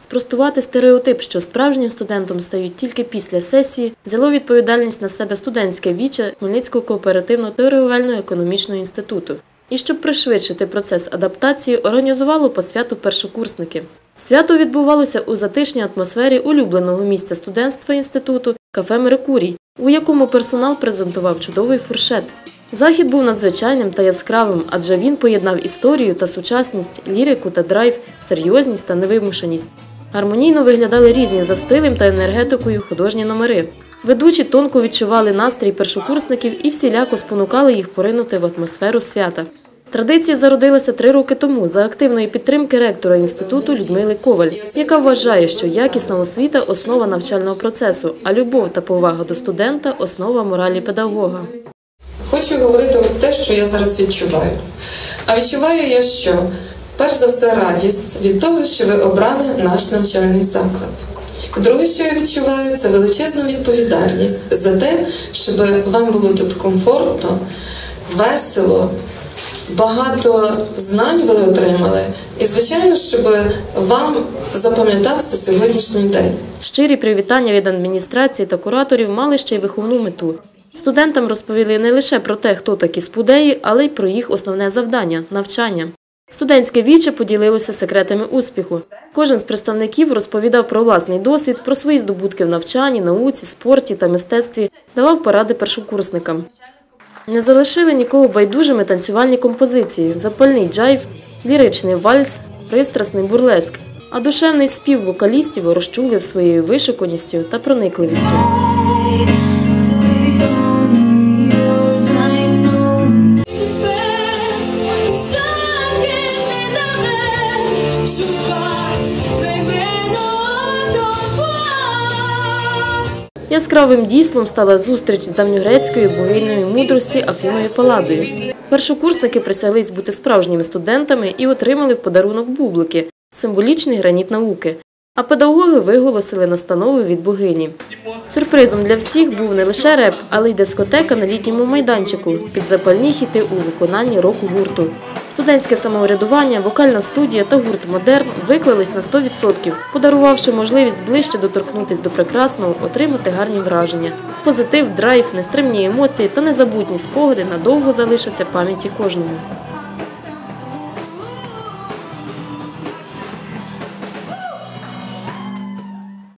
Спростувати стереотип, що справжнім студентом стають тільки після сесії, взяло відповідальність на себе студентське віче Хмельницького кооперативно-торговельного економічного інституту. І щоб пришвидшити процес адаптації, організувало посвяту першокурсники. Свято відбувалося у затишній атмосфері улюбленого місця студентства інституту кафе Меркурій, у якому персонал презентував чудовий фуршет. Захід був надзвичайним та яскравим, адже він поєднав історію та сучасність, лірику та драйв, серйозність та невимушеність. Гармонійно виглядали різні за стилем та енергетикою художні номери. Ведучі тонко відчували настрій першокурсників і всіляко спонукали їх поринути в атмосферу свята. Традиція зародилася три роки тому за активної підтримки ректора інституту Людмили Коваль, яка вважає, що якісна освіта основа навчального процесу, а любов та повага до студента основа моралі педагога. Хочу говорити про те, що я зараз відчуваю. А відчуваю я що? Перш за все, радість від того, що ви обрали наш навчальний заклад. Друге, що я відчуваю, це величезну відповідальність за те, щоб вам було тут комфортно, весело, багато знань ви отримали. І, звичайно, щоб вам запам'ятався сьогоднішній день. Щирі привітання від адміністрації та кураторів мали ще й виховну мету. Студентам розповіли не лише про те, хто такі спудеї, але й про їх основне завдання навчання. Студентське віче поділилося секретами успіху. Кожен з представників розповідав про власний досвід, про свої здобутки в навчанні, науці, спорті та мистецтві, давав поради першокурсникам. Не залишили нікого байдужими танцювальні композиції, запальний джайв, ліричний вальс, пристрасний бурлеск, а душевний спів вокалістів розчулив своєю вишуканістю та проникливістю. Яскравим дійством стала зустріч з давньогрецькою богинею мудрості Афіною Паладою. Першокурсники присяглись бути справжніми студентами і отримали в подарунок бублики символічний граніт науки. А педагоги виголосили настанови від богині. Сюрпризом для всіх був не лише реп, але й дискотека на літньому майданчику під запальні хіти у виконанні року гурту. Студентське самоврядування, вокальна студія та гурт Модерн виклались на 100%, подарувавши можливість ближче доторкнутись до прекрасного, отримати гарні враження. Позитив, драйв, нестримні емоції та незабутні спогади надовго залишаться пам'яті кожного.